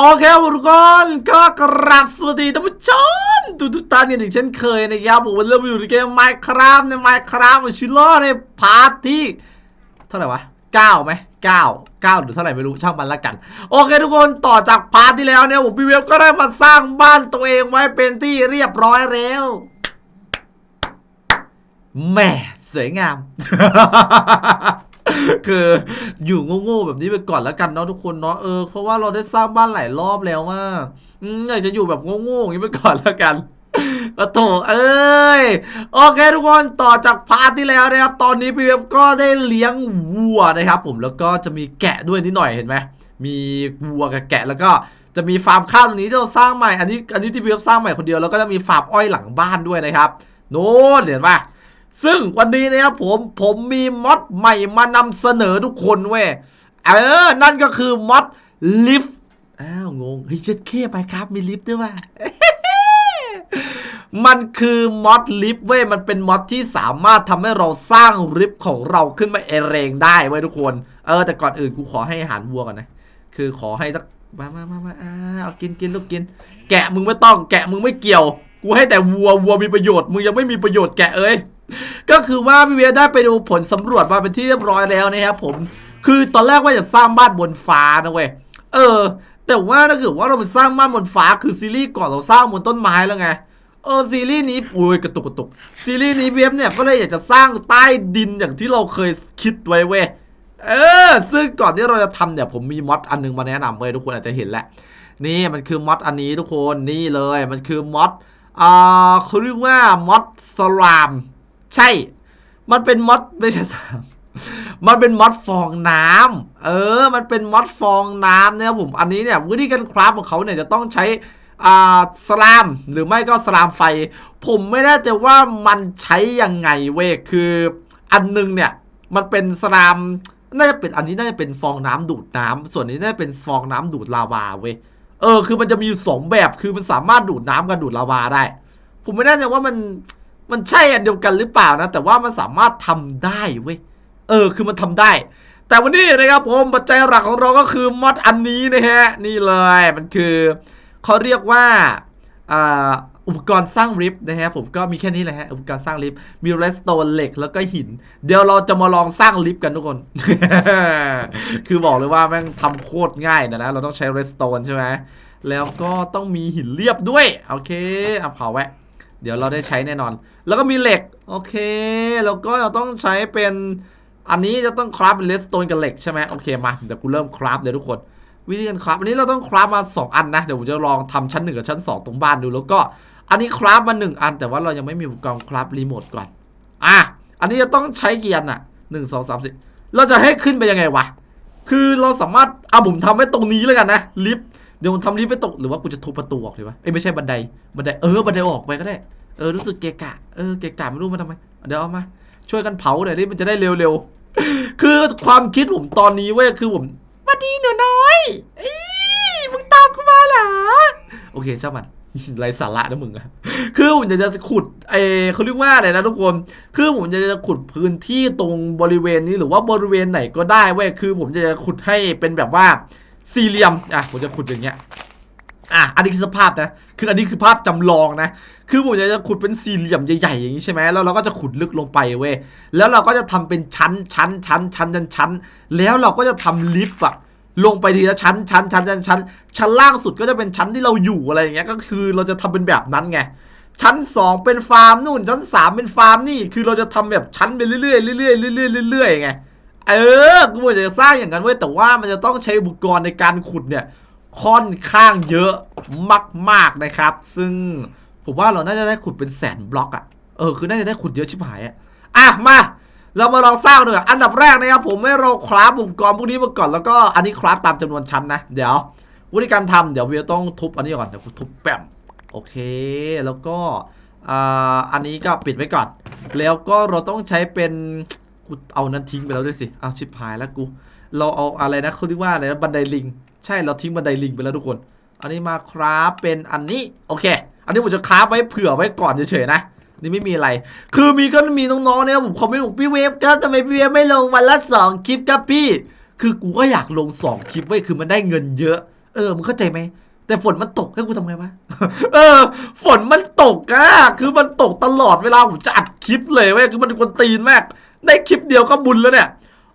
โอเคครับทุกคนก็กราบสวัสดีท่านผู้ชมทุกทุกท่านกันอีกเช่นเคยนะครับผมวันเริ่มอยู่ในเกม Minecraft ใน Minecraft ชิลล่ในพาร์ทที่เท่าไหร่วะ9ไหม9 9หรือเท่าไหร่ไม่รู้ช่างมันละกัน โอเคทุกคนต่อจากพาร์ทที่แล้วเนี่ยผมพี่เวฟก็ได้มาสร้างบ้านตัวเองไว้เป็นที่เรียบร้อยแล้วแหม่สวยงาม คืออยู่โง่ๆแบบนี้ไปก่อนแล้วกันเนาะทุกคนเนาะเออเพราะว่าเราได้สร้างบ้านหลายรอบแล้วว่าอือยากจะอยู่แบบโง่ๆอย่างนี้ไปก่อนแล้วกันโอ้โถเอ้ย โอเคทุกคนต่อจากพาร์ทที่แล้วนะครับ ตอนนี้พี่เว็บก็ได้เลี้ยงวัวนะครับผมแล้วก็จะมีแกะด้วยนิดหน่อยเห็นไหมมีวัวกับแกะแล้วก็จะมีฟาร์มข้าวตรงนี้ที่เราสร้างใหม่อันนี้อันนี้ที่พี่เว็บสร้างใหม่คนเดียวแล้วก็จะมีฟาร์มอ้อยหลังบ้านด้วยนะครับโน้นเห็นปะ ซึ่งวันนี้นะครับผมผมมีมอดใหม่มานำเสนอทุกคนเว้ยเออ นั่นก็คือมอดลิฟต์อ้าวงงเฮ้ยเจ็ดเคไปครับมีลิฟต์ด้วยว่ะมันคือมอดลิฟต์เว้ยมันเป็นมอดที่สามารถทำให้เราสร้างลิฟต์ของเราขึ้นมาเองได้เว้ยทุกคน เออแต่ก่อนอื่นกูขอให้อาหารวัวก่อนนะ คือขอให้สักมามามามาอ่าเอากินกินลูกกิน แกะมึงไม่ต้องแกะมึงไม่เกี่ยว กูให้แต่วัววัวมีประโยชน์ มึงยังไม่มีประโยชน์แกะเอ้ย ก็คือว่าพี่เวียได้ไปดูผลสำรวจมาเป็นที่เรียบร้อยแล้วนะครับผม คือตอนแรกว่าจะสร้างบ้านบนฟ้านะเว้ย เออ แต่ว่าถ้าเกิดว่าเราไปสร้างบ้านบนฟ้าคือซีรีส์ก่อนเราสร้างบนต้นไม้แล้วไง เออซีรีส์นี้โอ้ยกระตุกกระตุก ซีรีส์นี้เว็บเนี่ยก็เลยอยากจะสร้างใต้ดินอย่างที่เราเคยคิดไว้เว้ย เออ ซึ่งก่อนที่เราจะทำเนี่ยผมมีมอดอันหนึงมาแนะนำเว้ยทุกคนอาจจะเห็นแหละ นี่มันคือมอดอันนี้ทุกคนนี่เลยมันคือมอดอ่าเขาเรียกว่ามอดสลาม ใช่ มันเป็นมอดไม่ใช่สามมันเป็นมอดฟองน้ำเออ มันเป็นมอดฟองน้ำเนี่ยผมอันนี้เนี่ยวิธีการคราฟของเขาเนี่ยจะต้องใช้อ่าสลามหรือไม่ก็สลามไฟ ผมไม่แน่ใจว่ามันใช้ยังไงเว้ยคืออันหนึงเนี่ยมันเป็นสลามน่าจะเป็นอันนี้น่าจะเป็นฟองน้ำดูดน้ำส่วนนี้น่าจะเป็นฟองน้ำดูดลาวาเว้ยเออคือมันจะมีสองแบบคือมันสามารถดูดน้ำกับดูดลาวาได้ ผมไม่แน่ใจว่ามัน มันใช่อันเดียวกันหรือเปล่านะ แต่ว่ามันสามารถทำได้เว้ย เออ คือมันทำได้ แต่วันนี้นะครับผมปัจจัยหลักของเราก็คือมอดอันนี้นะฮะ นี่เลย มันคือเขาเรียกว่าอุปกรณ์สร้างลิฟนะฮะผมก็มีแค่นี้แหละฮะอุปกรณ์สร้างลิฟมีเรสโตนเหล็กแล้วก็หิน เดี๋ยวเราจะมาลองสร้างลิฟกันทุกคน คือบอกเลยว่าแม่งทำโคตรง่ายนะนะเราต้องใช้เรสโตนใช่ไหมแล้วก็ต้องมีหินเรียบด้วย โอเคเอาเผาไว้ เดี๋ยวเราได้ใช้แน่นอน แล้วก็มีเหล็ก โอเค แล้วก็เราต้องใช้เป็นอันนี้จะต้องคราฟเป็นเลสโตนกับเหล็กใช่ไหมโอเคมาเดี๋ยวกูเริ่มคราฟเลยทุกคน วิธีการคราฟอันนี้เราต้องคราฟมา 2 อันนะ เดี๋ยวผมจะลองทำชั้นหนึ่งกับชั้น 2 ตรงบ้านดูแล้วก็อันนี้คราฟมา 1 อัน แต่ว่าเรายังไม่มีอุปกรณ์คราฟรีโมทก่อนอะอันนี้จะต้องใช้กี่อันอะหนึ่งสองสามสี่เราจะให้ขึ้นไปยังไงวะคือเราสามารถเอาผมทำไว้ตรงนี้แล้วกันนะลิฟต์ เดี๋ยวผมทำลิฟต์ไว้ตรงหรือว่ากูจะทุบประตูออกเลยวะเอ้ยไม่ใช่บันไดบันไดเออบันไดออกไปก็ได้เออรู้สึกเกะกะเออเกะกะไม่รู้มาทำไมเดี๋ยวเอามา ช่วยกันเผาหน่อยดิมันจะได้เร็วๆคือความคิดผมตอนนี้เว้ยคือผมสวัดีหนูน้อยอีมึงตามกูมาเหรอโอเคเจ้ามันไรสาระนะมึงอะคือผมจะจะขุดไอเขาเรียกว่าอะไรนะทุกคน คือผมจะจะขุดพื้นที่ตรงบริเวณนี้หรือว่าบริเวณไหนก็ได้เว้ยคือผมจะขุดให้เป็นแบบว่า สี่เหลี่ยมอะผมจะขุดอย่างเงี้ยอะอันนี้คือสภาพนะคืออันนี้คือภาพจำลองนะ คือผมจะขุดเป็นสี่เหลี่ยมใหญ่ๆอย่างนี้ใช่ไหมแล้วเราก็จะขุดลึกลงไปเว้ยแล้วเราก็จะทำเป็นชั้นชั้นชั้นชั้นชั้นชั้นแล้วเราก็จะทำลิฟต์อะลงไปทีละชั้นชั้นชั้นชั้นชั้นชั้นล่างสุดก็จะเป็นชั้นที่เราอยู่อะไรอย่างเงี้ยก็คือเราจะทำเป็นแบบนั้นไงชั้น 2 เป็นฟาร์มนู่นชั้น 3 เป็นฟาร์มนี่คือเราจะทำแบบชั้นไปเรื่อยๆเรื่อยๆเรื่อยๆเรื่อยๆไง เออกูอยากจะสร้างอย่างนั้นเว้ยแต่ว่ามันจะต้องใช้อุปกรณ์ในการขุดเนี่ยค่อนข้างเยอะมากๆนะครับ ซึ่งผมว่าเราน่าจะได้ขุดเป็นแสนบล็อกอะเออคือน่าจะได้ขุดเยอะชิบหายอะอะมาเรามาลองสร้างดูอะอันดับแรกนะครับผมให้เราคราฟอุปกรณ์พวกนี้มาก่อนแล้วก็อันนี้คราฟตามจำนวนชั้นนะเดี๋ยววิธีการทำเดี๋ยวเวียต้องทุบอันนี้ก่อนเดี๋ยวกูทุบแปมโอเค แล้วก็อ่าอันนี้ก็ปิดไว้ก่อน แล้วก็เราต้องใช้เป็น กูเอานั้นทิ้งไปแล้วด้วยสิเอาชิบหายแล้วกู เราเอาอะไรนะเขาเรียกว่าอะไรนะบันไดลิง ใช่เราทิ้งบันไดลิงไปแล้วทุกคน อันนี้มาคราฟเป็นอันนี้โอเค อันนี้ผมจะคราฟไว้เผื่อไว้ก่อนเฉยๆนะนี่ไม่มีอะไร คือมีก็มีน้องๆเนี่ยผมคอมเมนต์บอกพี่เวฟครับทำไมพี่เวฟไม่ลงวันละสองคลิปครับพี่ คือกูก็อยากลงสองคลิปไว้คือมันได้เงินเยอะเเออมึงเข้าใจไหมแต่ฝนมันตกให้กูทำไงวะ เออ ฝนมันตกอะคือมันตกตลอดเวลาผมจะอัดคลิปเลยเว้ย คือมันกวนตีนมาก ได้คลิปเดียวก็บุญแล้วเนี่ย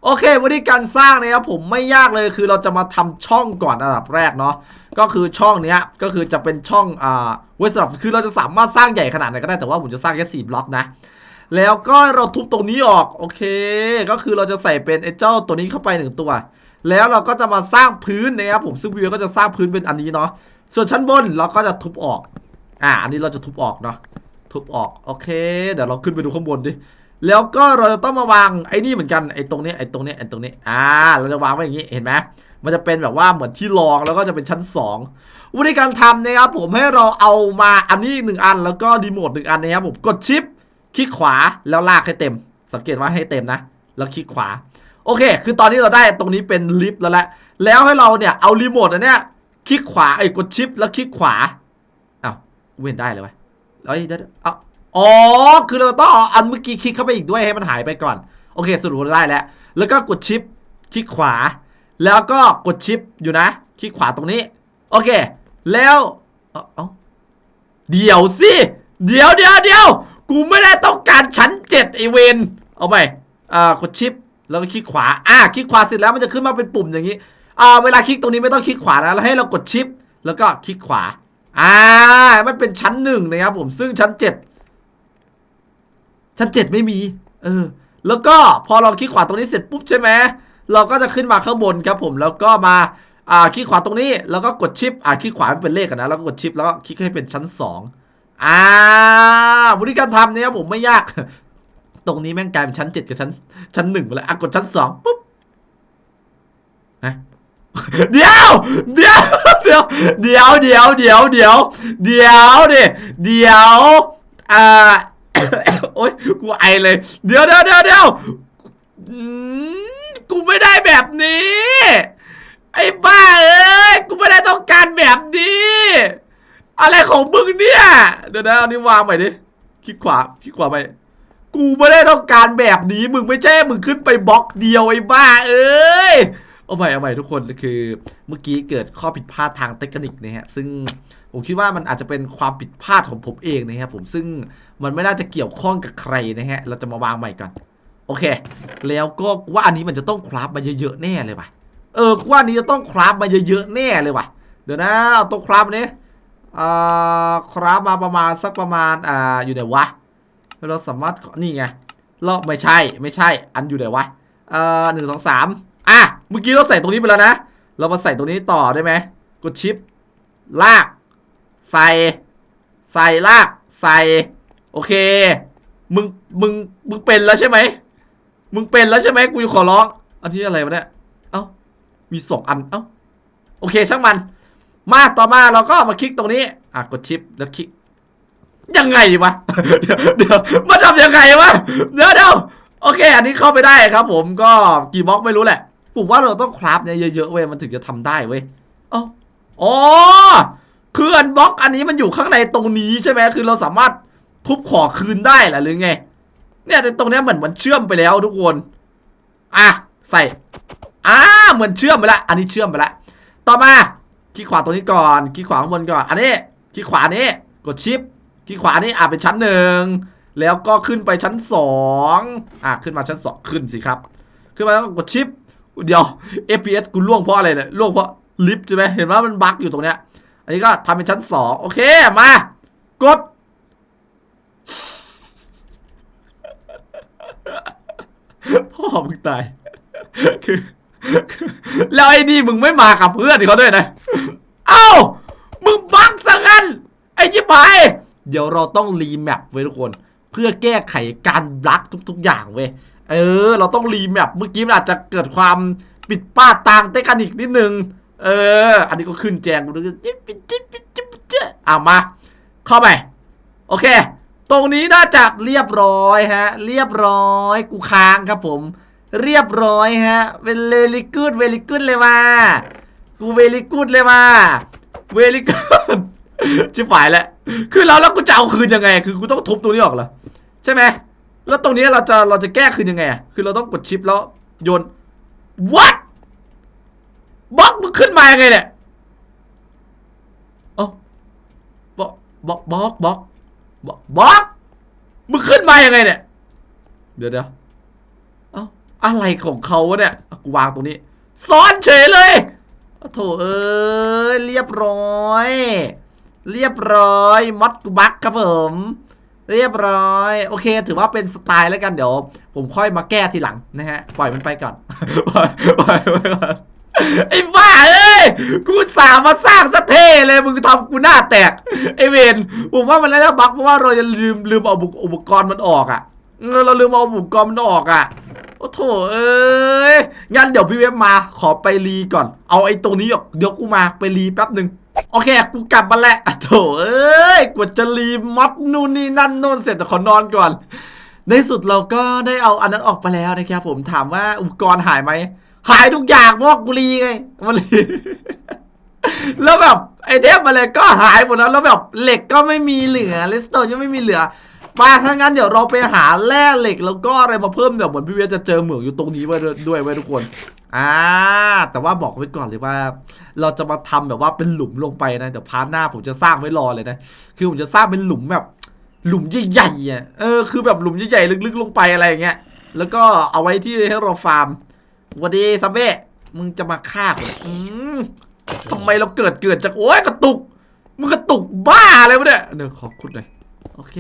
โอเควิธีการสร้างนะครับผมไม่ยากเลยคือเราจะมาทำช่องก่อนอันดับแรกเนาะก็คือช่องเนี้ยก็คือจะเป็นช่องอ่าไว้สำหรับคือเราจะสามารถสร้างใหญ่ขนาดไหนก็ได้แต่ว่าผมจะสร้างแค่สี่บล็อกนะแล้วก็เราทุบตรงนี้ออกโอเค ก็คือเราจะใส่เป็นไอ้เจ้าตัวนี้เข้าไปหนึ่งตัว แล้วเราก็จะมาสร้างพื้นนะครับผมซึ่งวิวก็จะสร้างพื้นเป็นอันนี้เนาะส่วนชั้นบนเราก็จะทุบออก อ่า อันนี้เราจะทุบออกเนาะทุบออก โอเค เดี๋ยวเราขึ้นไปดูข้างบนดิ แล้วก็เราจะต้องมาวางไอ้นี่เหมือนกันไอ้ตรงนี้ไอ้ตรงนี้ไอ้ตรงนี้อ่า เราจะวางไว้อย่างนี้เห็นไหมมันจะเป็นแบบว่าเหมือนที่รองแล้วก็จะเป็นชั้นสองวิธีการทำนะครับผมให้เราเอามาอันนี้หนึ่งอัน แล้วก็รีโมทหนึ่งอันนะครับผมกดชิปคลิกขวาแล้วลากให้เต็ม สังเกตว่าให้เต็มนะ แล้วคลิกขวา โอเค คือตอนนี้เราได้ตรงนี้เป็นลิฟต์แล้วแหละแล้วให้เราเนี่ยเอารีโมทอันเนี้ยคลิกขวาไอ้กดชิปแล้วคลิกขวาอ้าวเว้นได้เลยวะเอ้ยเดี๋ยวๆเอา อ๋อ คือเราต้องเอาอันเมื่อกี้คลิกเข้าไปอีกด้วยให้มันหายไปก่อน โอเค สรุปเราได้แล้ว แล้วก็กดชิปคลิกขวา แล้วก็กดชิปอยู่นะ คลิกขวาตรงนี้ โอเค แล้วเออเดี๋ยวสิ เดี๋ยวเดี๋ยวเดี๋ยวกูไม่ได้ต้องการชั้นเจ็ดไอเวนเอาไปอ่ากดชิปแล้วก็คลิกขวา อ่า คลิกขวาเสร็จแล้วมันจะขึ้นมาเป็นปุ่มอย่างนี้ อ่า เวลาคลิกตรงนี้ไม่ต้องคลิกขวานะแล้วให้เรากดชิป แล้วก็คลิกขวา อ่า มันเป็นชั้นหนึ่งนะครับผม ซึ่งชั้นเจ็ด ชั้นเจ็ดไม่มี เออ แล้วก็พอเราคลิกขวาตรงนี้เสร็จปุ๊บใช่ไหมเราก็จะขึ้นมาข้างบนครับผมแล้วก็มาอ่าคลิกขวาตรงนี้แล้วก็กดชิปอ่าคลิกขวาเป็นเลขกันนะแล้วก็กดชิปแล้วก็คลิกให้เป็นชั้นสองอ่าวิธีการทำเนี่ยผมไม่ยาก ตรงนี้แม่งกลายเป็นชั้นเจ็ดกับชั้นชั้นหนึ่งไปแล้วอะกดชั้นสองปุ๊บนะเดี๋ยวเดี๋ยวเดี๋ยวเดี๋ยวเดี๋ยวเดี๋ยวเดี๋ยวเดี๋ยวดิเดี๋ยวอ่า โอ๊ยกูไอเลย เดี๋ยวเดี๋ยวเดี๋ยวเดี๋ยวกูไม่ได้แบบนี้ ไอ้บ้าเอ้ยกูไม่ได้ต้องการแบบนี้ อะไรของมึงเนี่ย เดี๋ยวนะเอานี้วางใหม่ดิคลิกขวาคลิกขวาไปกูไม่ได้ต้องการแบบนี้มึงไม่ใช่มึงขึ้นไปบล็อกเดียวไอ้บ้าเอ้ยเอาใหม่เอาใหม่ทุกคนคือเมื่อกี้เกิดข้อผิดพลาดทางเทคนิคนะฮะซึ่งผมคิดว่ามันอาจจะเป็นความผิดพลาดของผมเองนะครับผมซึ่ง มันไม่น่าจะเกี่ยวข้องกับใครนะฮะ เราจะมาวางใหม่กัน โอเค แล้วก็ว่าอันนี้มันจะต้องคราฟมาเยอะๆแน่เลยว่ะ เออว่านนี้จะต้องคราฟมาเยอะๆแน่เลยว่ะ เดี๋ยวนะเอาตัวคราฟนี้อ่าคราฟมาประมาณสักประมาณอ่าอยู่ไหนวะ เราสามารถนี่ไงเราไม่ใช่ไม่ใช่ อันอยู่ไหนวะเอ่อหนึ่งสองสามอะ เมื่อกี้เราใส่ตรงนี้ไปแล้วนะ เรามาใส่ตรงนี้ต่อได้ไหมกดชิป ลาก ใส่ ใส่ลาก ใส่ โอเค มึง มึง มึงเป็นแล้วใช่ไหม มึงเป็นแล้วใช่ไหมกูขอร้อง อันที่อะไรวะเนี่ย เอ้า มีสองอัน เอ้า โอเค ช่างมัน มาต่อมาเราก็มาคลิกตรงนี้ อะ กดชิปแล้วคลิก ยังไงวะ เดี๋ยวเดี๋ยวมาทำยังไงวะ เดี๋ยวเดี๋ยวโอเค อันนี้เข้าไปได้ครับ ผม ก็กี่บล็อกไม่รู้แหละ ผมว่าเราต้องคราฟเนี่ยเยอะๆเว้ย มันถึงจะทำได้เว้ย เอ้า อ๋อคืออันบล็อกอันนี้มันอยู่ข้างในตรงนี้ใช่ไหมคือเราสามารถ ทุบขอคืนได้หรอหรือไง เนี่ยแต่ตรงเนี้ยเหมือนมันเชื่อมไปแล้วทุกคน อะใส่อ่าเหมือนเชื่อมไปล้วอันนี้เชื่อมไปล้วต่อมาคลิกขวาตรงนี้ก่อนคลิกขวาข้างบนก่อน อันนี้คลิกขวานี้กดชิปคลิกขวานี้อะเป็นชั้นหนึ่งแล้วก็ขึ้นไปชั้นสองอะขึ้นมาชั้นสองขึ้นสิครับ ขึ้นมาแล้วก็กดชิปเดี๋ยว FPS กูล่วงเพราะอะไรเนี่ยล่วงเพราะลิฟต์ใช่ไหมเห็นว่ามันบั๊กอยู่ตรงเนี้ย อันนี้ก็ทำเป็นชั้นสองโอเคมากด พ่อมึงตาย คือ แล้วไอ้นี่มึงไม่มากับเพื่อนเขาด้วยนะ เอ้า มึงบั๊กซะงั้น ไอ้จิบหายเดี๋ยวเราต้องรีแมปเว้ยทุกคน เพื่อแก้ไขการบลักทุก ๆ อย่างเว้ย เออ เราต้องรีแมปเมื่อกี้มันอาจจะเกิดความปิดป้าดทางเทคนิคนิดนึง เออ อันนี้ก็ขึ้นแจงกูดูจิ๊บจิ๊บจิ๊บจิ๊บจิ๊บจิ๊บอะมา เข้าไป โอเค ตรงนี้น่าจะเรียบร้อยฮะ เรียบร้อยกูค้างครับผม เรียบร้อยฮะเป็นเวลิกูดเวลิกูดเลยว่ากูเวลิกูดเลยว่าเวลิกูดชิบหายแล้วคือแล้วแล้วกูจะเอาคืนยังไง คือกูต้องทุบตัวนี้ออกเหรอใช่ไหมแล้วตรงนี้เราจะเราจะแก้คืนยังไงคือเราต้องกดชิปแล้วโยน what บล็อกมึงขึ้นมายังไงเนี่ยอ๋อบล็อกบล็อกบล็อก บล็อกมึงขึ้นมายังไงเนี่ย เดี๋ยวเดี๋ยวเอ้าอะไรของเขาวะเนี่ยกูวางตรงนี้ ซ้อนเฉยเลยโอ้โถเอ้ยเรียบร้อย เรียบร้อยมอดกูบักครับผม เรียบร้อย โอเค ถือว่าเป็นสไตล์แล้วกันเดี๋ยว ผมค่อยมาแก้ทีหลังนะฮะ ปล่อยมันไปก่อน ปล่อยปล่อยมันไปก่อน ไอ้บ้าเอ้ย กูสามาสร้างสะเท่เลย มึงทำกูหน้าแตก ไอ้เวนผมว่ามันน่าจะบักเพราะว่าเราจะลืมลืมเอาอุปกรณ์มันออกอะเราลืมเอาอุปกรณ์มันออกอะ โอ้โถเอ้ย งั้นเดี๋ยวพี่เว็บมา ขอไปรีก่อน เอาไอ้ตรงนี้ออกเดี๋ยวกูมาไปรีแป๊บหนึ่งโอเค กูกลับมาแล้วอะโถเอ้ย กว่าจะรีมัดนู่นนี่นั่นโน่นเสร็จแต่ขอนอนก่อน ในสุดเราก็ได้เอาอันนั้นออกไปแล้วนะครับผม ถามว่าอุปกรณ์หายไหม หายทุกอย่างเพราะว่ากูรีไง มันรีแล้วแบบไอเทมอะไรก็หายหมดแล้วแล้วแบบเหล็กก็ไม่มีเหลือเลสโตนก็ไม่มีเหลือมาถ้างั้นเดี๋ยวเราไปหาแร่เหล็กแล้วก็อะไรมาเพิ่มเดี๋ยวเหมือนพี่เวียจะเจอเหมืองอยู่ตรงนี้ไว้ด้วยไว้ทุกคน อ่า แต่ว่าบอกไว้ก่อนเลยว่า เราจะมาทำแบบว่าเป็นหลุมลงไปนะเดี๋ยวพาร์ทหน้าผมจะสร้างไว้รอเลยนะ คือผมจะสร้างเป็นหลุมแบบ หลุมใหญ่ๆอะเออคือแบบหลุมใหญ่ๆลึกๆลงไปอะไรอย่างเงี้ยแล้วก็เอาไว้ที่ให้เราฟาร์ม วัสดีซัมเบ้มึงจะมาฆ่าผมทำไมเราเกิดเกิดจากโอ้ยกระตุก มึงกระตุกบ้าอะไรวะเนี่ยเดี๋ยวขอขุดหน่อยโอเค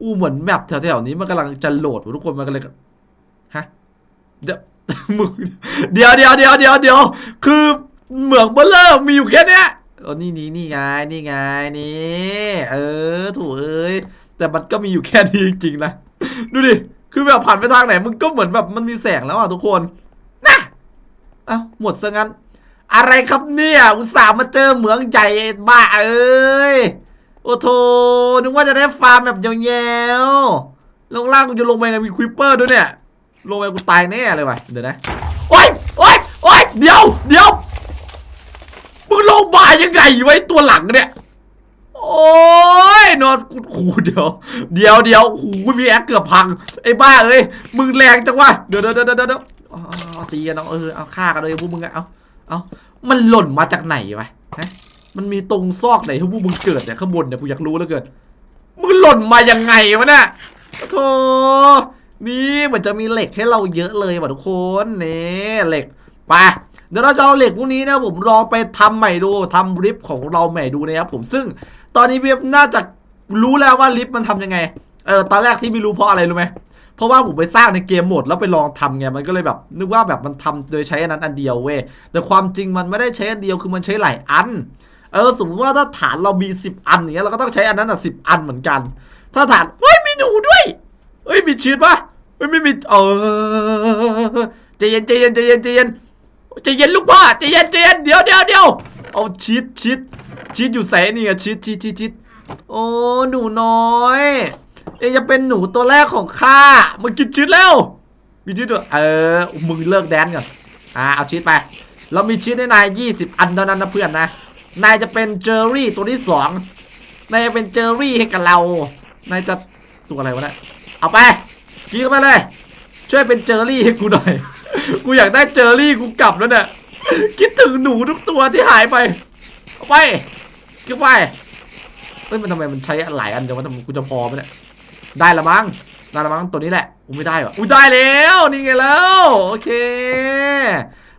อู้เหมือนแมปแถวๆนี้มันกำลังจะโหลดทุกคนมันก็เลยฮะเดี๋ยวมึงเดี๋ยวเดี๋ยวเดี๋ยวเดี๋ยวเดี๋ยวคือเหมืองเบลเลอร์มีอยู่แค่เนี้ยเออนี่นี่นี่ไงนี่ไงนี่เออถูกเอ้ยแต่มันก็มีอยู่แค่นี้จริงๆนะดูดิ คือแบบผ่านไปทางไหนมันก็เหมือนแบบมันมีแสงแล้วอะทุกคนนะเอ้าหมดซะงั้น อะไรครับเนี่ยอุตส่าห์มาเจอเหมืองใหญ่บ้าเอ้ยโอ้โถนึกว่าจะได้ฟาร์มแบบยาวๆลงล่างกูจะลงไปไงมีควิปเปอร์ด้วยเนี่ยลงไปกูตายแน่เลยว่ะเดี๋ยวนะโอ๊ยโอ๊ยโอ๊ยเดี๋ยวเดี๋ยวมึงลงมายังไงไว้ตัวหลังเนี่ย โอ้ยนอนกูขูเดี๋ยว เดี๋ยวเดี๋ยวหูมีแอคเกือบพัง ไอ้บ้าเอ้ย มึงแรงจังวะ เดี๋ยวเดี๋ยวเดี๋ยวเดี๋ยวเอาตีกันเอาเออ เอาฆ่ากันเลยพวกมึงอะเอาเอามันหล่นมาจากไหนวะฮะมันมีตรงซอกไหนที่พวกมึงเกิดเนี่ยข้างบนเนี่ยกูอยากรู้แล้วเกิน มึงหล่นมายังไงวะเนี่ยโธ่นี่มือนจะมีเหล็กให้เราเยอะเลยว่ะทุกคนนี่เหล็กไป เดี๋ยวเราจะเอาเหล็กพวกนี้นะผมลองไปทำใหม่ดูทำริฟของเราใหม่ดูนะครับผมซึ่งตอนนี้เว็บน่าจะรู้แล้วว่าลิฟมันทำยังไงเออตอนแรกที่ไม่รู้เพราะอะไรรู้ไหมเพราะว่าผมไปสร้างในเกมโหมดแล้วไปลองทำไงมันก็เลยแบบ นึกว่าแบบมันทำโดยใช้อันนั้นอันเดียวเว้ยแต่ความจริงมันไม่ได้ใช้อันเดียวคือมันใช้หลายอันเออสมมติว่าถ้าฐานเรามี 10 อันอย่างเงี้ยเราก็ต้องใช้อันนั้นอะสิอันเหมือนกัน ถ้าฐานเฮ้ยมีหนูด้วยเฮ้ยมีชีสปะเฮ้ยไม่มีเออใจเย็นใจเย็นใจเย็นใจเย็น ใจเย็นลูกพ่อใจเย็นใจเย็นเดี๋ยวเดี๋ยวเดี๋ยวเอาชีสชีสชีสอยู่ใส่นี่ไงชีสชีสชีสชีสโอ้หนูน้อยเองจะเป็นหนูตัวแรกของข้ามันกินชีสแล้ว มีชีสด้วยเออมึงเลิกแดนก่อนอ่าเอาชีสไป เรามีชีสให้นาย20อันเท่านั้นนะเพื่อนนะนายจะเป็นเจอรี่ตัวที่สองนายจะเป็นเจอรี่ให้กับเรานายจะตัวอะไรวะเนี่ยเอาไปกินเข้าไปเลย ช่วยเป็นเจอรี่ให้กูหน่อย กูอยากได้เจอรี่กูกลับแล้วเนี่ยคิดถึงหนูทุกตัวที่หายไปเอาไปกินไปเฮ้ยมันทำไมมันใช้หลายอันเดี๋ยวมันทำกูจะพอไหมเนี่ยได้ละมั้งได้ละมั้งตัวนี้แหละกูไม่ได้วะอุ้ยได้แล้วนี่ไงแล้วโอเค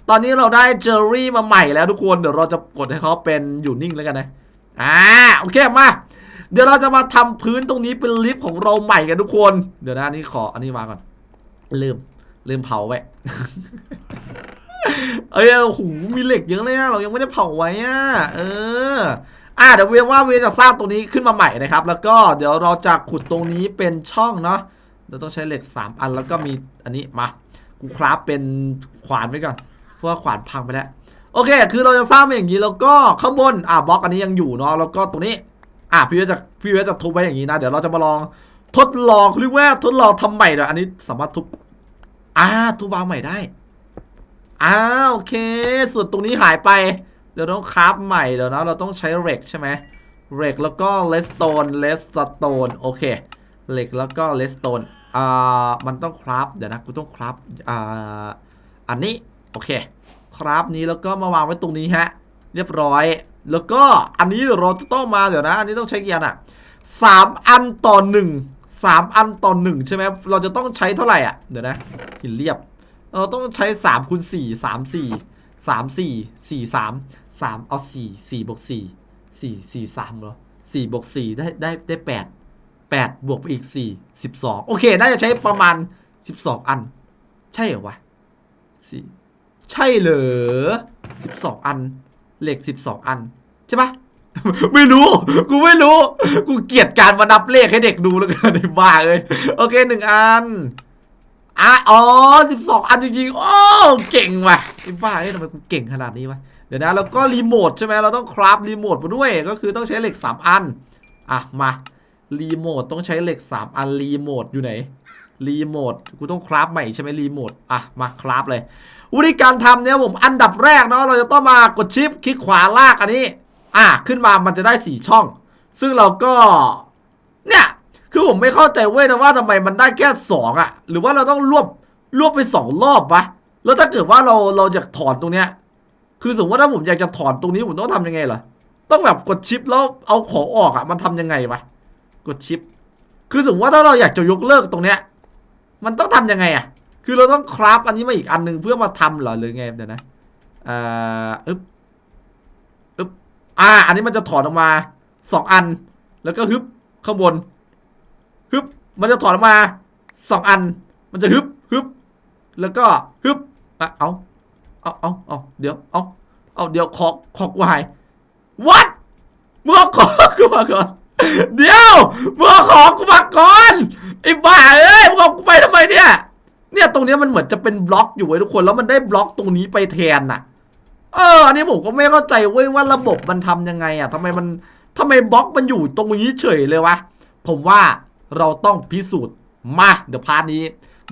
ตอนนี้เราได้เจอรี่มาใหม่แล้วทุกคนเดี๋ยวเราจะกดให้เขาเป็นอยู่นิ่งแล้วกันนะอ่าโอเคมาเดี๋ยวเราจะมาทำพื้นตรงนี้เป็นลิฟต์ของเราใหม่กันทุกคน เดี๋ยวนะอันนี้ขออันนี้วางก่อนลืม ลืมเผาไว้เอ้ยโอ้โหมีเหล็กเยอะเลยอะเรายังไม่ได้เผาไว้อะเอออะเดี๋ยวเวียว่าเวียจะสร้างตรงนี้ขึ้นมาใหม่นะครับ แล้วก็เดี๋ยวเราจะขุดตรงนี้เป็นช่องเนาะเราต้องใช้เหล็ก 3 อันแล้วก็มีอันนี้มากูคราฟเป็นขวานไว้ก่อนเพราะว่าขวานพังไปแล้วโอเค คือเราจะสร้างมาอย่างนี้แล้วก็ข้างบนอะบล็อกอันนี้ยังอยู่เนาะแล้วก็ตรงนี้ อะพี่เวจะพี่เวจะทุบไว้อย่างนี้นะเดี๋ยวเราจะมาลองทดลองเรียกว่าทดลองทำใหม่เดี๋ยวอันนี้สามารถทุบ อ่าทุบวางใหม่ได้อ่าโอเค ส่วนตรงนี้หายไป เดี๋ยวต้องคราฟใหม่เดี๋ยวนะเราต้องใช้เหล็กใช่ไหมเหล็กแล้วก็เลสโตนเลสโตนโอเคเหล็กแล้วก็เลสโตนอ่ามันต้องคราฟเดี๋ยวนะกูต้องคราฟอ่าอันนี้โอเคคราฟนี้แล้วก็มาวางไว้ตรงนี้ฮะ เรียบร้อย แล้วก็อันนี้เราจะต้องมาเดี๋ยวนะ อันนี้ต้องใช้เกี่อันอะสามอันต่อหนึ่ง สามอันต่อหนึ่งใช่ไหมเราจะต้องใช้เท่าไหร่อะ เดี๋ยวนะหินเรียบ เราต้องใช้สามคูณสี่สามสี่สามสี่สี่สามสามเอาสี่สี่บวกสี่สี่สี่สามเหรอสี่บวกสี่ได้ได้ได้แปดแปดบวกไปอีกสี่สิบสองโอเค น่าจะใช้ประมาณสิบสองอัน ใช่เหรอวะสี่ใช่เหรอสิบสองอัน เหล็กสิบสองอัน ใช่ปะ ไม่รู้ กูไม่รู้ กูเกลียดการมานับเลขให้เด็กดูแล้วกันไอ้บ้าเลย โอเคหนึ่งอันอะอ๋อสิบสองอันจริงๆ โอ้เก่งว่ะไอ้บ้าเอ้ยทำไมกูเก่งขนาดนี้วะ เดี๋ยวนะแล้วก็รีโมทใช่ไหมเราต้องคราฟรีโมทมาด้วย ก็คือต้องใช้เหล็กสามอัน อะมารีโมทต้องใช้เหล็กสามอันรีโมทอยู่ไหนรีโมทกูต้องคราฟใหม่ใช่ไหมรีโมทอะมาคราฟเลยวิธีการทำเนี่ยผมอันดับแรกเนาะเราจะต้องมากดชิปคลิกขวาลากอันนี้ อะขึ้นมามันจะได้สี่ช่อง ซึ่งเราก็ เนี่ย คือผมไม่เข้าใจเว้ยนะว่าทำไมมันได้แค่สองอะหรือว่าเราต้องรวบรวบไปสองรอบวะ แล้วถ้าเกิดว่าเราเราอยากถอนตรงเนี้ย คือสมมติว่าถ้าผมอยากจะถอนตรงนี้ผมต้องทำยังไงเหรอ ต้องแบบกดชิปแล้วเอาของออกอะ มันทำยังไงวะ กดชิป คือสมมติว่าถ้าเราอยากจะยกเลิกตรงเนี้ย มันต้องทำยังไงอะ คือเราต้องคราฟอันนี้มาอีกอันหนึ่งเพื่อมาทำเหรอหรือไงเดี๋ยวนะอ่ออึ๊บอึ๊บ อ่า อันนี้มันจะถอนออกมาสองอัน แล้วก็ฮึบข้างบนฮึบมันจะถอนออกมาสองอัน มันจะฮึบฮึบแล้วก็ฮึบอะเอาเอาเอาเอาเดี๋ยวเอาเอาเดี๋ยวขอขอกูหาย what มึงเอาของกูมาก่อนเดี๋ยวมึงเอาของกูมาก่อนไอ้บ้าเอ้ยมึงเอากูไปทำไมเนี่ยเนี่ยตรงนี้มันเหมือนจะเป็นบล็อกอยู่ไว้ทุกคนแล้วมันได้บล็อกตรงนี้ไปแทนน่ะ เอออันนี้ผมก็ไม่เข้าใจเว้ยว่าระบบมันทำยังไงอะทำไมมันทำไมบล็อกมันอยู่ตรงนี้เฉยเลยวะ ผมว่าเราต้องพิสูจน์มาเดี๋ยวพาร์ทนี้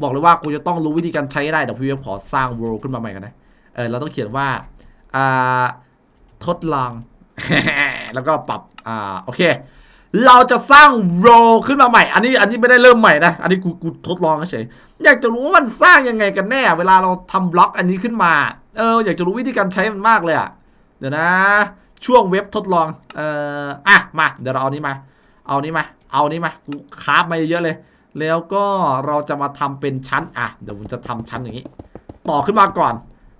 บอกเลยว่ากูจะต้องรู้วิธีการใช้ได้เดี๋ยวพี่เวฟขอสร้าง world ขึ้นมาใหม่กันนะเออเราต้องเขียนว่าอ่าทดลอง แล้วก็ปรับอ่าโอเค เราจะสร้าง world ขึ้นมาใหม่ อันนี้อันนี้ไม่ได้เริ่มใหม่นะ อันนี้กูกูทดลองเฉยอยากจะรู้ว่ามันสร้างยังไงกันแน่ เวลาเราทำบล็อกอันนี้ขึ้นมา เอออยากจะรู้วิธีการใช้มันมากเลยอะเดี๋ยวนะ ช่วงเว็บทดลอง เอ่ออะมาเดี๋ยวเราเอานี้มา เอานี้มา เอานี้มากูคราฟมาเยอะเลย แล้วก็เราจะมาทำเป็นชั้นอะเดี๋ยวผมจะทำชั้นอย่างนี้ ต่อขึ้นมาก่อน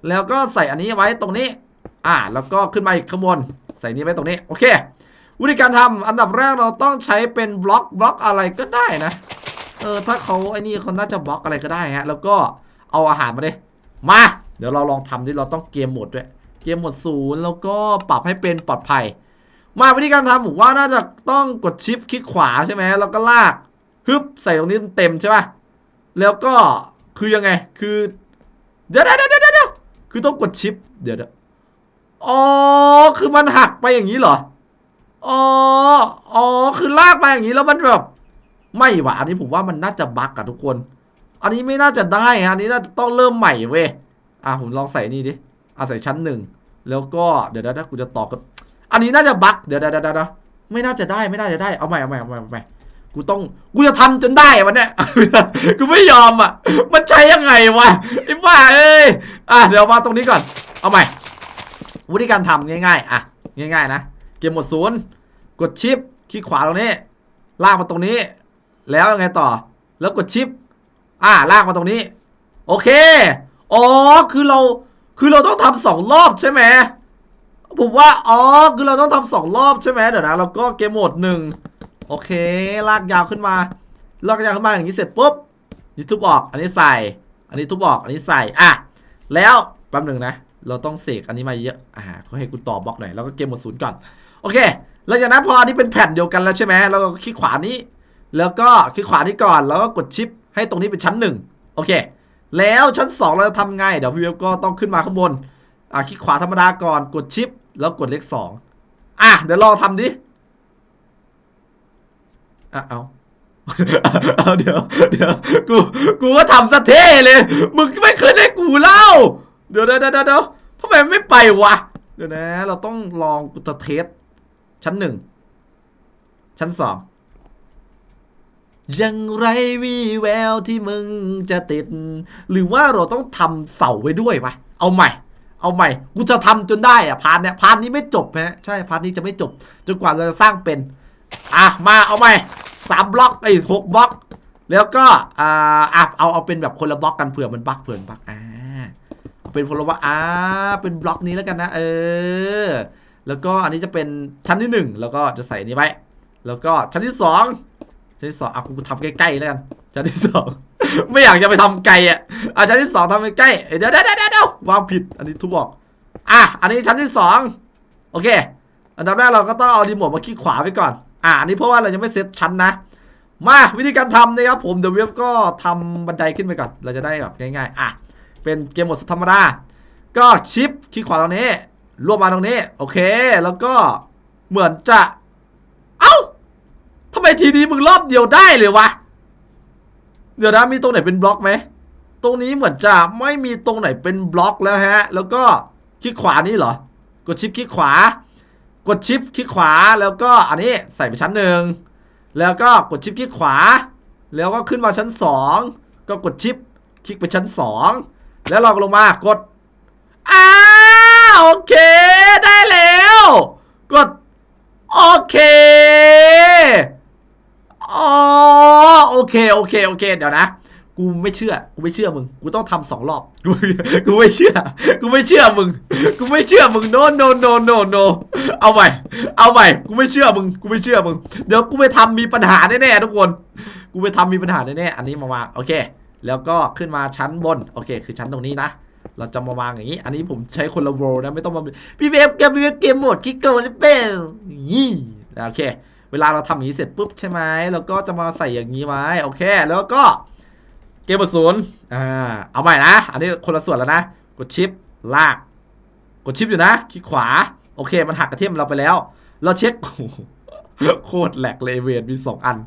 แล้วก็ใส่อันนี้ไว้ตรงนี้ อะแล้วก็ขึ้นมาอีกข้างบนใส่นี้ไว้ตรงนี้โอเควิธีการทำอันดับแรกเราต้องใช้เป็นบล็อกบล็อกอะไรก็ได้นะเออถ้าเขาไอ้นี่เขาน่าจะบล็อกอะไรก็ได้ฮะแล้วก็เอาอาหารมาเลยมา ดี๋ยวเราลองทำดิเราต้องเกมหมดด้วย เกมหมดศูนย์แล้วก็ปรับให้เป็นปลอดภัย มาวิธีการทำผมว่าน่าจะต้องกดชิปคลิกขวาใช่ไหมแล้วก็ลากฮึบใส่ตรงนี้เต็มใช่ป่ะแล้วก็คือยังไงคือเดี๋ยวเดี๋ยวเดี๋ยวเดี๋ยวคือต้องกดชิป เดี๋ยวเดี๋ยวอ๋อคือมันหักไปอย่างนี้เหรออ๋ออ๋อคือลากไปอย่างนี้แล้วมันแบบไม่หว่ะอันนี้ผมว่ามันน่าจะบั๊กอะทุกคน อันนี้ไม่น่าจะได้อันนี้น่าจะต้องเริ่มใหม่เว้ย อะผมลองใส่นี่ดิอะใส่ชั้นหนึ่งแล้วก็เดี๋ยวนะกูจะต่อกับอันนี้น่าจะบั๊กเดี๋ยวเดี๋ยวเดี๋ยวเดี๋ยวไม่น่าจะได้ไม่น่าจะได้เอาใหม่เอาใหม่เอาใหม่เอาใหม่กูต้องกูจะทำจนได้อะวันเนี้ยกูไม่ยอมอะ มันใช้ยังไงวะไอ้บ้าเอ้ยอะเดี๋ยวมาตรงนี้ก่อน เอาใหม่วิธีการทำง่ายๆอะง่ายๆนะเกมหมดศูนย์กดชิปคลิกขวาตรงนี้ ลากมาตรงนี้ แล้วยังไงต่อ แล้วกดชิป อ่าลากมาตรงนี้ โอเค อ๋อคือเราคือเราต้องทำสองรอบใช่ไหมผมว่าอ๋อคือเราต้องทำสองรอบใช่ไหมเดี๋ยวนะเราก็เกมโหมดหนึ่งโอเค ลากยาวขึ้นมาลากยาวขึ้นมาอย่างนี้เสร็จปุ๊บนี่ทุบออก อันนี้ใส่ อันนี้ทุบออก อันนี้ใส่อะแล้วแป๊บหนึ่งนะ เราต้องเสกอันนี้มาเยอะอ่าเขาให้กูต่อบล็อกหน่อยแล้วก็เกมหมดศูนย์ก่อนโอเคหลังจากนั้นพออันนี้เป็นแผ่นเดียวกันแล้วใช่ไหมเราก็คลิกขวานี้ แล้วก็คลิกขวานี้ก่อนแล้วก็กดชิปให้ตรงนี้เป็นชั้นหนึ่งโอเค แล้วชั้นสองเราจะทำไง เดี๋ยวพี่เวฟก็ต้องขึ้นมาข้างบน อะคลิกขวาธรรมดาก่อนกดชิป แล้วกดเลขสองอะ เดี๋ยวลองทำดิ อะ เอา เอาเดี๋ยว เดี๋ยว กู กูก็ทำสะเท่เลย มึงไม่เคยได้กูเล่า เดี๋ยวเดี๋ยวเดี๋ยวเดี๋ยวทำไมไม่ไปวะ เดี๋ยวนะ เราต้องลองกูจะเทสชั้นหนึ่งชั้นสอง ยังไรวีแววที่มึงจะติด หรือว่าเราต้องทำเสาไว้ด้วยวะเอาใหม่ เอาใหม่ กูจะทำจนได้อะพาร์ทเนี้ยพาร์ทนี้ไม่จบฮะใช่พาร์ทนี้จะไม่จบ จนกว่าเราจะสร้างเป็น อะมาเอาใหม่สามบล็อกไอ้หกบล็อก แล้วก็อ่าอะเอาเอาเป็นแบบคนละบล็อกกันเผื่อมันบั๊กเผื่อมันบั๊กอ่าเป็นคนละบล็อกอ่าเป็นบล็อกนี้แล้วกันนะ เออ แล้วก็อันนี้จะเป็นชั้นที่หนึ่งแล้วก็จะใส่อันนี้ไว้แล้วก็ชั้นที่สอง ชั้นที่สองอะกูทำใกล้ๆแล้วกันชั้นที่สองไม่อยากจะไปทำไกลอะอะชั้นที่สองทำใกล้เอ้ยเดี๋ยวเดี๋ยวเดี๋ยววางผิด อันนี้ทุบบอกอะอันนี้ชั้นที่สองโอเค อันดับแรกเราก็ต้องเอารีโมทมาคลิกขวาไปก่อน อะอันนี้เพราะว่าเรายังไม่เซตชั้นนะ มาวิธีการทำนะครับผมเดี๋ยวเว็บก็ทำบันไดขึ้นไปก่อน เราจะได้แบบง่ายๆอะเป็นเกมหมดธรรมดาก็ชิปคลิกขวาตรงนี้รวบมาตรงนี้ โอเค แล้วก็เหมือนจะ เอ้า ทำไมทีนี้มึงรอบเดียวได้เลยวะ เดี๋ยวนะมีตรงไหนเป็นบล็อกไหม ตรงนี้เหมือนจะไม่มีตรงไหนเป็นบล็อกแล้วฮะ แล้วก็คลิกขวานี่เหรอ กดชิปคลิกขวา กดชิปคลิกขวา แล้วก็อันนี้ใส่ไปชั้นหนึ่ง แล้วก็กดชิปคลิกขวา แล้วก็ขึ้นมาชั้น 2 ก็กดชิปคลิกไปชั้น 2 แล้วเราก็ลงมากด อ้าโอเค ได้แล้ว กด โอเค อ๋อโอเคโอเคโอเคเดี๋ยวนะกูไม่เชื่อ กูไม่เชื่อมึง กูต้องทำสองรอบ กู กูไม่เชื่อ กูไม่เชื่อมึง กูไม่เชื่อมึง no no no no no เอาใหม่ เอาใหม่ กูไม่เชื่อมึง กูไม่เชื่อมึง เดี๋ยวกูไปทำมีปัญหาแน่ๆทุกคน กูไปทำมีปัญหาแน่ๆ อันนี้มาวางโอเค แล้วก็ขึ้นมาชั้นบน โอเค คือชั้นตรงนี้นะ เราจะมาวางอย่างนี้ อันนี้ผมใช้คนละโรนะ ไม่ต้องมา พี่เวฟเกมพี่เวฟเกมโหมดคิกเกิลหรือเปล่านี่โอเค เวลาเราทำอย่างนี้เสร็จปุ๊บใช่ไหมเราก็จะมาใส่อย่างนี้ไว้โอเค แล้วก็เกมบทศูนย์อ่าเอาใหม่นะ อันนี้คนละส่วนแล้วนะ กดชิปลาก กดชิปอยู่นะคลิกขวา โอเค มันหักกระเทียมเราไปแล้ว เราเช็คโคตรแหลกเลยเวนมีสองอัน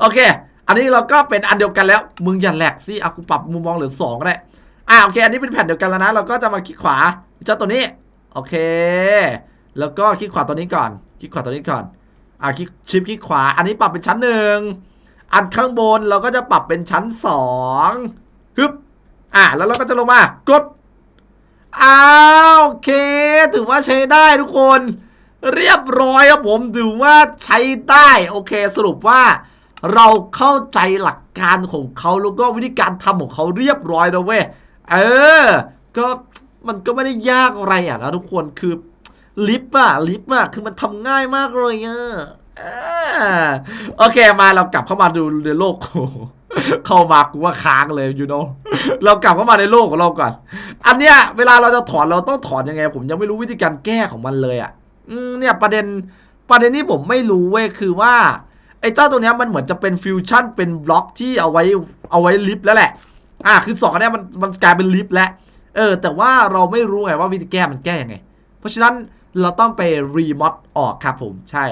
โอเค อันนี้เราก็เป็นอันเดียวกันแล้ว มึงอย่าแหลกสิอากูปรับมุมมองเหลือสองก็ได้อ่าโอเค อันนี้เป็นแผ่นเดียวกันแล้วนะ เราก็จะมาคลิกขวาเจ้าตัวนี้ โอเค แล้วก็คลิกขวาตัวนี้ก่อน คลิกขวาตัวนี้ก่อน อ่าคลิกชิปคลิกขวา อันนี้ปรับเป็นชั้นหนึ่งอันข้างบนเราก็จะปรับเป็นชั้นสองฮึบอะแล้วเราก็จะลงมากดอ้าวโอเค ถือว่าใช้ได้ทุกคน เรียบร้อยครับผมถือว่าใช้ได้โอเคสรุปว่าเราเข้าใจหลักการของเขาแล้วก็วิธีการทำของเขาเรียบร้อยแล้วเว้ยเออ ก็มันก็ไม่ได้ยากอะไรอะนะทุกคนคือ ลิฟต์อะลิฟต์อะคือมันทำง่ายมากเลยอะอ่าโอเคมาเรากลับเข้ามาดูในโลกเข้ามากูว่าค้างเลย you know เรากลับเข้ามาในโลกของเราก่อน อันเนี้ยเวลาเราจะถอนเราต้องถอนยังไง ผมยังไม่รู้วิธีการแก้ของมันเลยอะ่ะเนี่ยประเด็นประเด็นที่ผมไม่รู้เว้ยคือว่าไอ้เจ้าตัวเนี้ยมันเหมือนจะเป็นฟิวชั่นเป็นบล็อกที่เอาไว้เอาไว้ลิฟต์แล้วแหละ อะคือสองอันเนี้ยมันมันกลายเป็นลิฟต์แล้วเออ แต่ว่าเราไม่รู้ไงว่าวิธีแก้มันแก้ยังไง เพราะฉะนั้น เราต้องไปรีมอดออกครับผมใช่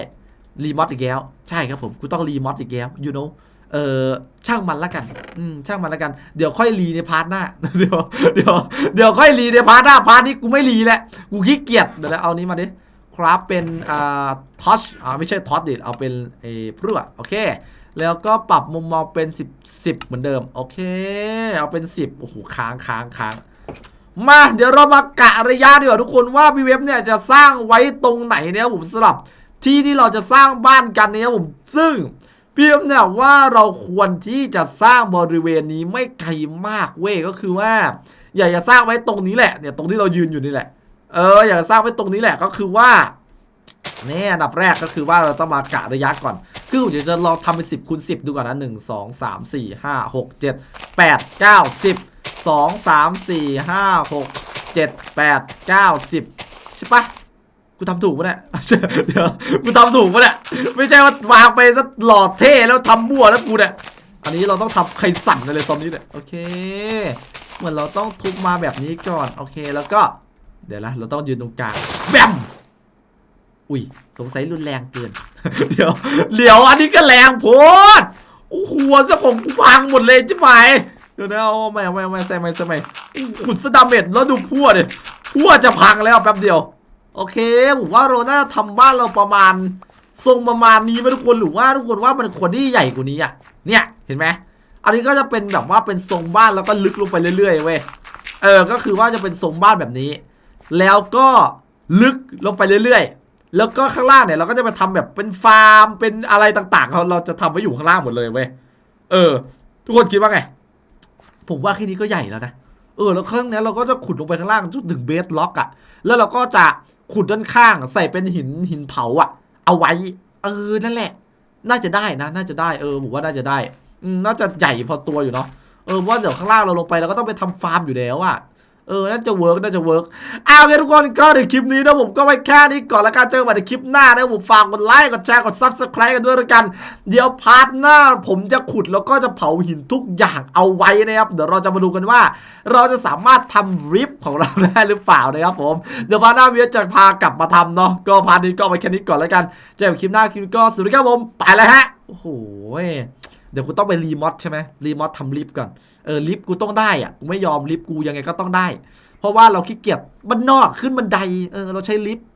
รีมอดอีกแล้ว ใช่ครับผมกูต้องรีมอดอีกแล้ว you know เออช่างมันละกัน อืมช่างมันละกัน เดี๋ยวค่อยรีในพาร์ทหน้า เดี๋ยว เดี๋ยว เดี๋ยวค่อยรีในพาร์ทหน้า พาร์ทนี้กูไม่รีแหละกูขี้เกียจ เดี๋ยวเอานี้มาดิ ครับเป็นอ่าทอชอ่าไม่ใช่ทอชดิ เอาเป็นไอ้พรั่วโอเค แล้วก็ปรับมุมมองเป็น 10 10 เหมือนเดิม โอเค เอาเป็น 10 โอ้โห ค้างค้างค้าง มาเดี๋ยวเรามากะระยะดีกว่าทุกคนว่าพี่เว็บเนี่ยจะสร้างไว้ตรงไหนเนี่ยผมสลับที่ที่เราจะสร้างบ้านกันเนี่ยผมซึ่งพี่เว็บเนี่ยว่าเราควรที่จะสร้างบริเวณนี้ไม่ไกลมากเว้ยก็คือว่า อยากจะสร้างไว้ตรงนี้แหละเนี่ยตรงที่เรายืนอยู่นี่แหละเอออยากจะสร้างไว้ตรงนี้แหละก็คือว่าเนี่ยอันดับแรกก็คือว่าเราต้องมากะระยะก่อน คือเดี๋ยวจะลองทำเป็นสิบคูณสิบดูก่อนนะหนึ่งสองสามสี่ห้าหกเจ็ดแปดเก้าสิบ สองสามสี่ห้าหกเจ็ดแปดเก้าสิบใช่ปะกูทำถูกปะเนี่ยเดี๋ยวกูทำถูกปะเนี่ยไม่ใช่ว่าวางไปซะหล่อเท่แล้วทำมั่วแล้วกูเนี่ยอันนี้เราต้องทำใครสั่นเลยตอนนี้เนี่ยโอเค เหมือนเราต้องทุบมาแบบนี้ก่อนโอเคแล้วก็ เดี๋ยวนะเราต้องยืนตรงกลางแบมอุ้ยสงสัยรุนแรงเกิน เดี๋ยวเดี๋ยวอันนี้ก็แรงโพดโอ้โหเสื้อของกูพังหมดเลยใช่ไหม ดี๋ยวนะเอาไม่ไม่ไม่ใส่ไม่ใส่ไม่ขุดสดาเมดแล้วดูพั่วดิพั่วจะพังแล้วแป๊บเดียว โอเคผมว่าเราน่าทำบ้านเราประมาณ ทรงประมาณนี้ไหมทุกคนหรือว่าทุกคนว่ามันควรที่ใหญ่กว่านี้อะเนี่ยเห็นไหมอันนี้ก็จะเป็นแบบว่าเป็นทรงบ้านแล้วก็ลึกลงไปเรื่อยๆเว้ยเออก็คือว่าจะเป็นทรงบ้านแบบนี้ แล้วก็ลึกลงไปเรื่อยๆ แล้วก็ข้างล่างเนี่ยเราก็จะไปทำแบบเป็นฟาร์มเป็นอะไรต่างๆเราเราจะทำไว้อยู่ข้างล่างหมดเลยเว้ยเออ ทุกคนคิดว่าไง ผมว่าแค่นี้ก็ใหญ่แล้วนะ เออ แล้วเครื่องนี้เราก็จะขุดลงไปข้างล่างจนถึงเบสล็อกอะแล้วเราก็จะขุดด้านข้างใส่เป็นหินหินเผาอะเอาไว้ เออ นั่นแหละ น่าจะได้นะ น่าจะได้ เออ ผมว่าน่าจะได้ น่าจะใหญ่พอตัวอยู่เนาะ เออ ว่าเดี๋ยวข้างล่างเราลงไปเราก็ต้องไปทำฟาร์มอยู่แล้วอะ เออ น่าจะเวิร์กน่าจะเวิร์กเอาโอเคทุกคนก็ในคลิปนี้นะผมก็ไว้แค่นี้ก่อนแล้วกันเจอกันใหม่ในคลิปหน้านะผมฝากกดไลค์กดแชร์กด subscribe กันด้วยละกัน เดี๋ยวพาร์ทหน้าผมจะขุดแล้วก็จะเผาหินทุกอย่างเอาไว้นะครับ เดี๋ยวเราจะมาดูกันว่า เราจะสามารถทำริฟของเราได้หรือเปล่านะครับผม เดี๋ยวพาร์ทหน้าเวียจะพากลับมาทำเนาะ ก็พาร์ทนี้ก็เอาไปแค่นี้ก่อนแล้วกัน เจอกันคลิปหน้าคลิปก็สวัสดีครับผม ไปแล้วฮะ โอ้โห เดี๋ยวกูต้องไปรีมอดใช่ไหมรีมอดทำลิฟต์ก่อน เออลิฟต์กูต้องได้อะกูไม่ยอมลิฟต์กูยังไงก็ต้องได้ เพราะว่าเราขี้เกียจบ้านนอกขึ้นบันได เออเราใช้ลิฟต์